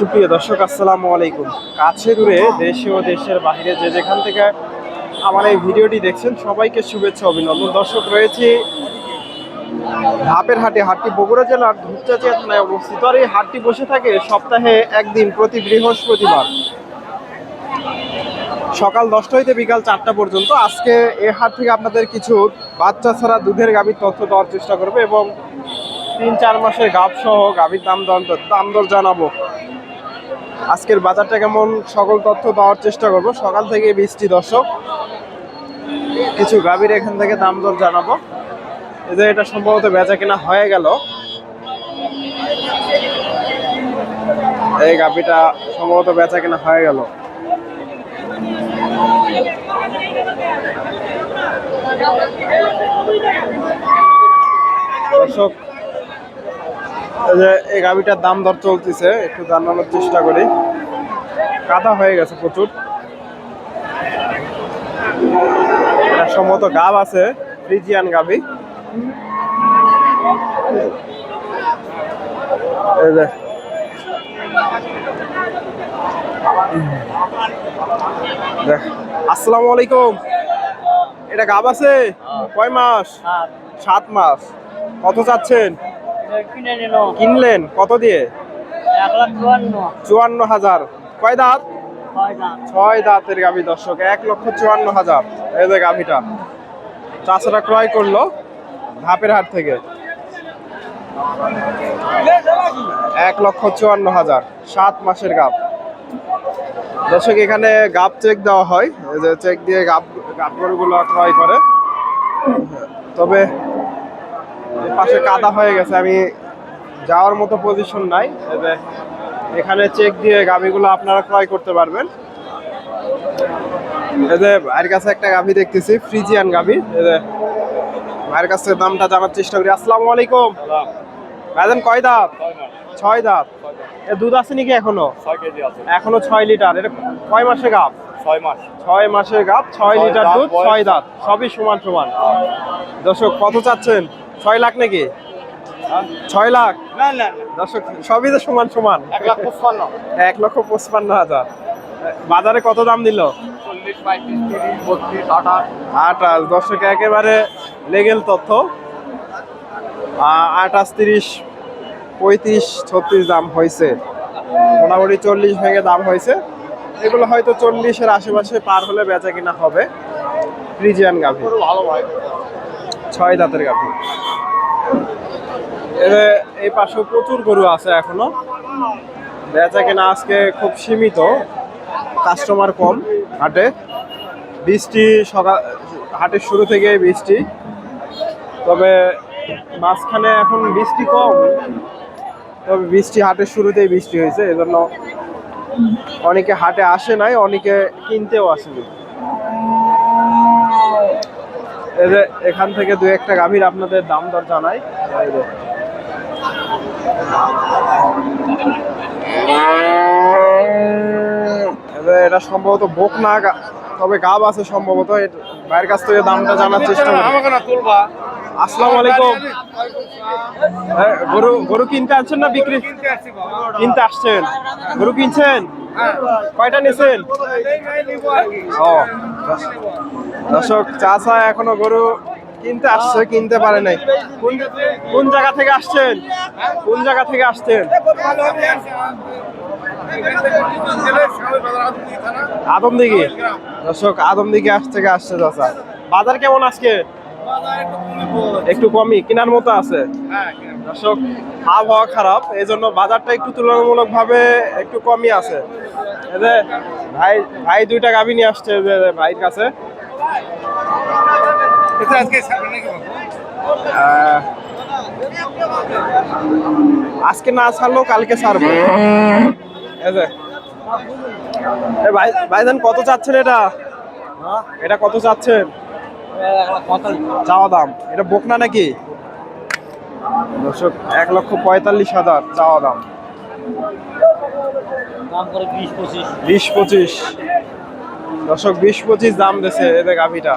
সুপ্রিয় দর্শক, আসসালামু আলাইকুম। কাছে দূরে দেশে ও দেশের বাইরে যে যেখান থেকে আমার এই ভিডিওটি দেখছেন, সবাইকে শুভেচ্ছা, অভিনন্দন। দর্শক, রয়েছে ধাপের হাটে, হাটটি বগুড়া জেলার ধূপচাচিয়া থানায় অবস্থিত। আর এই হাটটি বসে থাকে সপ্তাহে একদিন প্রতি বৃহস্পতিবার। সকাল দশটা হইতে বিকাল চারটা পর্যন্ত। আজকে এ হাট থেকে আপনাদের কিছু বাচ্চা ছাড়া দুধের গাভীর তথ্য দেওয়ার চেষ্টা করবে এবং তিন চার মাসের গাভ সহ গাভীর দাম দর দাম দর জানাব। আজকের বাজারটা কেমন? সকল তথ্য পাওয়ার চেষ্টা করব। সকাল থেকে বৃষ্টি দর্শক। কিছু গাভীর এখান থেকে দাম দর জানাব। এদের এটা সম্ভবত বেচা কেনা হয়ে গেল। এই গাভীটা সম্ভবত বেচা কেনা হয়ে গেল। দর্শক এই গাভিটার দাম দর চলতেছে, একটু জানানোর চেষ্টা করি। কাদা হয়ে গেছে প্রচুর। সম্ভবত গাব আছে ফ্রিজিয়ান দেখ আসসালামু আলাইকুম। এটা গাব আছে? কয় মাস? সাত। মাস। কত চাচ্ছেন? কিনলেন? কত দিয়ে? চুয়ান্ন হাজার। কয় দাঁত? ছয় দাঁতের গাভী দর্শক এক লক্ষ চুয়ান্ন হাজার। এই যে গাভীটা। চাষারা ক্রয় করল ধাপের হাট থেকে। এক লক্ষ চুয়ান্ন হাজার সাত মাসের গাব দর্শক এখানে গাব চেক দেওয়া হয়। এই যে চেক দিয়ে গাব গরুগুলো ক্রয় করে। তবে পাশে কাদা হয়ে গেছে। আমি যাওয়ার মতো পজিশন নাই। এই যে এখানে চেক দিয়ে গাভিগুলো আপনারা ক্রয় করতে পারবেন। যে ভাইয়ের কাছে একটা গাভি দেখতেছি ফ্রিজিয়ান গাভি। যে ভাইয়ের কাছে দামটা জানার চেষ্টা করি। আসসালামু আলাইকুম। ভাইজান কয় দাঁত? ছয় দাঁত। এ দুধ আছে নাকি এখনও? এখনও ছয় লিটার। এটা কয় মাসে গাভ ছয় মাস। ছয় মাসের গাভ ছয় ছয় লিটার দুধ ছয় দাঁত। সবই সমান সমান। দর্শক কত চাচ্ছেন? ছয় লাখ নাকি? ছয় লাখ? না না দর্শক সবই তো সমান সমান। এক লাখ পঁচপান্ন। এক লক্ষ পঁচপান্ন হাজার। বাজারে কত দাম দিল? আঠাশ। দর্শক একেবারে লেগেল তথ্য। আঠাশ তিরিশ পঁয়ত্রিশ ছত্রিশ দাম হয়েছে। মোটামুটি চল্লিশ ভেঙে দাম হয়েছে। এগুলো হয়তো চল্লিশের আশেপাশে পার হলে বেচা কিনা হবে। ফ্রিজিয়ান গাভি। ছয় দাঁতের গাভি। এই পাশে প্রচুর গরু আছে এখনও। বেচা কেনা আজকে খুব সীমিত কাস্টমার কম হাটে। বৃষ্টি সকাল হাটের শুরু থেকে বৃষ্টি। তবে মাঝখানে এখন বৃষ্টি কম, তবে বৃষ্টি হাটের শুরুতেই বৃষ্টি হয়েছে, এজন্য অনেকে হাটে আসে নাই, অনেকে কিনতেও আসেনি। এখান থেকে দু একটা গাভীর আপনাদের দাম দর জানাই। এটা সম্ভবত বোক না তবে গাব আছে সম্ভবত। ভাইয়ের কাছ থেকে দামটা জানার চেষ্টা করি। আমাকে না তুলবা। আসসালামু আলাইকুম। গরু গরু কিনতে আনছেন না বিক্রি? কিনতে আসছেন। গরু কিনছেন? কয়টা নিছেন? ও দর্শক চাষা এখনও গরু কিনতে আসছে কিনতে পারে নাই। কোন জায়গা থেকে আসছেন? কোন জায়গা থেকে আসছেন? আদম দিঘি দর্শক আদম দিঘি আস থেকে আসছে চাষা বাজার কেমন আজকে? একটু কমই কেনার মতো আছে। দর্শক আবহাওয়া খারাপ এই জন্য বাজারটা একটু তুলনামূলক ভাবে একটু কমই আছে। ভাই ভাই দুইটা গাভী নিয়ে আসছে যে ভাইয়ের কাছে। আজকে না ছাড়লেও কালকে ছাড়বো। এই এ ভাই ভাইজান কত চাচ্ছেন এটা? এটা কত চাচ্ছেন? চাওয়া দাম। এটা বকনা নাকি? দর্শক এক লক্ষ পঁয়তাল্লিশ হাজার চাওয়া দাম। দাম বিশ পঁচিশ। দর্শক বিশ পঁচিশ দাম দিছে এদের গাভিটা।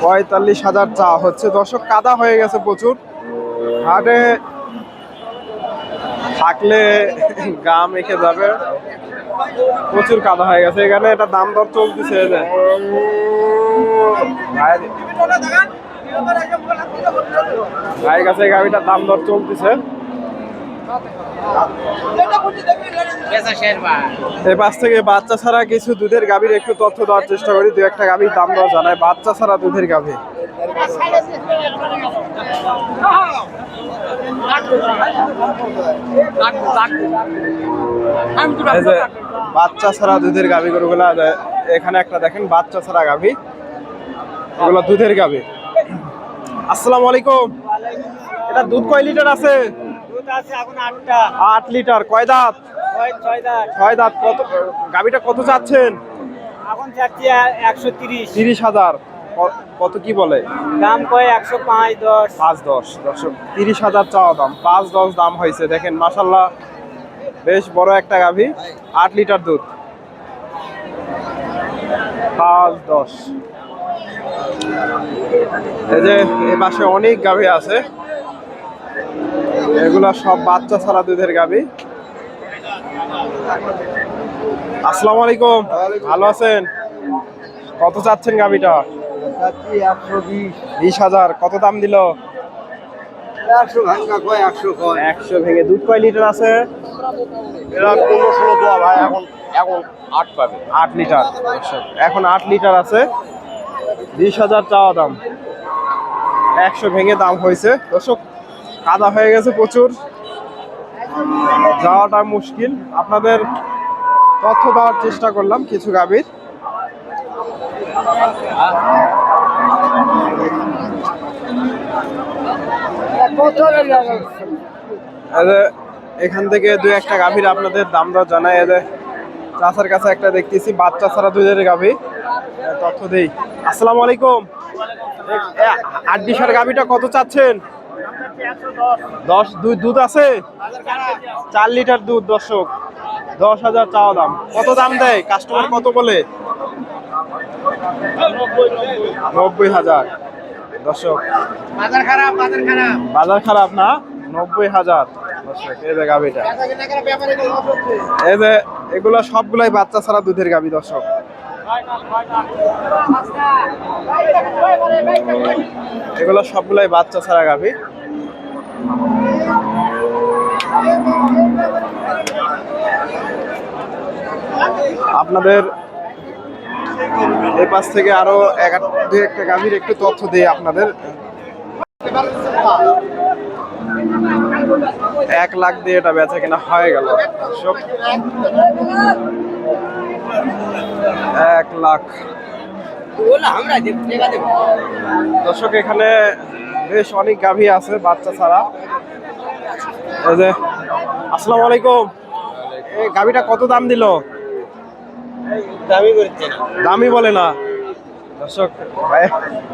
পঁয়তাল্লিশ হাজার চা হচ্ছে। দর্শক, কাদা হয়ে গেছে প্রচুর। হাটে থাকলে গা মেখে যাবে। প্রচুর কাদা হয়ে গেছে। এখানে এটা দাম দর চলতেছে। ভাইয়ের- গাড়িটার দাম দর চলতেছে। এই পাশ থেকে বাচ্চা ছাড়া কিছু দুধের গাভীর একটু তথ্য দেওয়ার চেষ্টা করি, দু একটা গাভীর দাম দর জানায় বাচ্চা ছাড়া দুধের গাভী। বাচ্চা ছাড়া দুধের গাভী গরুগুলা এখানে একটা দেখেন, বাচ্চা ছাড়া গাভী। এগুলো দুধের গাভী। আসসালামু আলাইকুম। এটা দুধ কয় লিটার আছে? আট লিটার কয় দাঁত? ছয় দাঁত। কত গাভীটা কত চাচ্ছেন এখন যাচ্ছি একশো তিরিশ। তিরিশ হাজার। কত কি বলে? দাম কয় একশো পাঁচ দশ। পাঁচ দশ। দর্শক তিরিশ হাজার চাওয়া দাম। পাঁচ দশ দাম হয়েছে। দেখেন মাসাল্লাহ বেশ বড় একটা গাভী। আট লিটার দুধ। পাঁচ দশ। এই যে এ পাশে অনেক গাভী আছে। এগুলা সব বাচ্চা ছাড়া দুধের গাভী আসসালামু আলাইকুম। ভালো আছেন? কত চাচ্ছেন একশো বিশ। হাজার। কত দাম দিল? একশো ভেঙে দুধ কয় লিটার আছে? পনেরো ষোলো দোয়া ভাই এখন এখন আট পাবে। আট লিটার। দর্শক, এখন আট লিটার আছে। বিশ হাজার চাওয়া দাম। একশো ভেঙে দাম হয়েছে। দর্শক কাদা হয়ে গেছে প্রচুর। যাওয়াটা মুশকিল। আপনাদের তথ্য দেওয়ার চেষ্টা করলাম কিছু গাভীর। এখান থেকে দুই একটা গাভীর আপনাদের দাম দর জানাই এদের চাষার কাছে একটা দেখতেছি, বাচ্চা ছাড়া দুধের গাভী। তথ্য দেই। আসসালামু আলাইকুম। আট গাভীটা কত চাচ্ছেন? দশ দুই দুধ আছে? চার লিটার দুধ দর্শক। দশ হাজার চাওয়া দাম। কত দাম দেয়? কাস্টমার কত বলে? নব্বই হাজার। দর্শক। বাজার খারাপ বাজার খারাপ। বাজার খারাপ না? নব্বই হাজার। দর্শক এই যে গাভীটা। এই যে এগুলো সবগুলাই বাচ্চা ছাড়া দুধের গাভী দর্শক। এগুলো সবগুলাই বাচ্চা ছাড়া গাভী। আপনাদের এই পাশ থেকে আরও দুই একটা গাভীর একটু তথ্য দিই আপনাদের। এক লাখ দিয়ে এটা বেচা কিনা হয়ে গেল। এক লাখ। দর্শক এখানে বেশ অনেক গাভী আছে বাচ্চা ছাড়া। এই যে আসসালামু আলাইকুম। এই গাভীটা কত দাম দিল? দামি দামি বলে না। দর্শক ভাই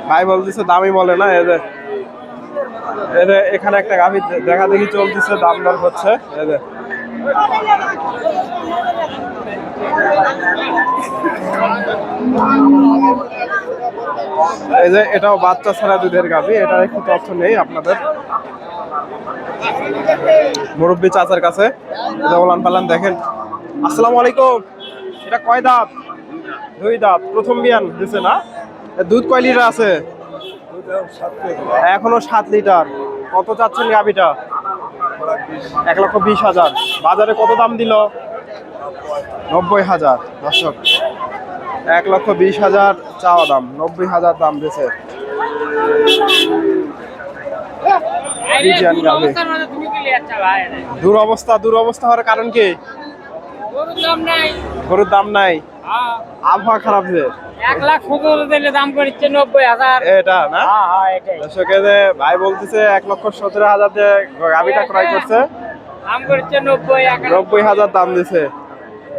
ভাই বলতেছে দামি বলে না এই যে। এই যে এখানে একটা গাভী দেখা দেখি চলতেছে দাম দর হচ্ছে এই যে। এই যে এটাও বাচ্চা ছাড়া দুধের গাভী, এটার একটু তথ্য নেই আপনাদের। মুরব্বী চাচার কাছে। পালান দেখেন। আসসালামু আলাইকুম। এটা কয় দাঁত? দুই দাঁত। প্রথম বিয়ান দিছে না? দুধ কয় লিটার আছে? এখনও সাত লিটার। কত চাচ্ছেন গাভিটা? এক লক্ষ বিশ হাজার। বাজারে কত দাম দিল? নব্বই হাজার। দর্শক এক লক্ষ বিশ হাজার চাওয়া দাম নব্বই হাজার দাম গাভী। দুরবস্থা দুরবস্থা হওয়ার কারণ কি? গরুর দাম নাই। আবহাওয়া খারাপ যে। এক লাখ সতেরো দিলে দাম করছে নব্বই হাজার। এটা না? হ্যাঁ হ্যাঁ দর্শকে যে ভাই বলতেছে এক লক্ষ সতেরো হাজার দিয়ে গাভিটা ক্রয় করছে। দাম করছে নব্বই নব্বই হাজার দাম দিছে।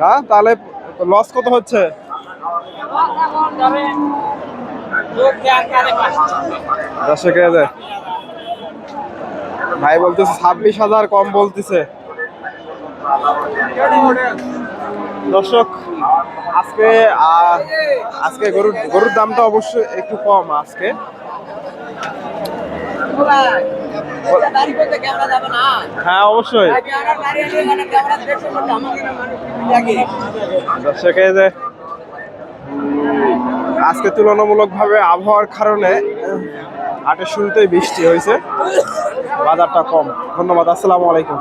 হ্যাঁ তাহলে লস কত হচ্ছে? দর্শকে ভাই বলতেছে ছাব্বিশ হাজার কম বলতেছে। দর্শক, আজকে আজকে গরুর গরুর দামটা অবশ্যই একটু কম আজকে। হ্যাঁ অবশ্যই। দর্শক আজকে তুলনামূলকভাবে আবহাওয়ার কারণে আটের শুরুতেই বৃষ্টি হয়েছে। বাজারটা কম। ধন্যবাদ আসসালামু আলাইকুম।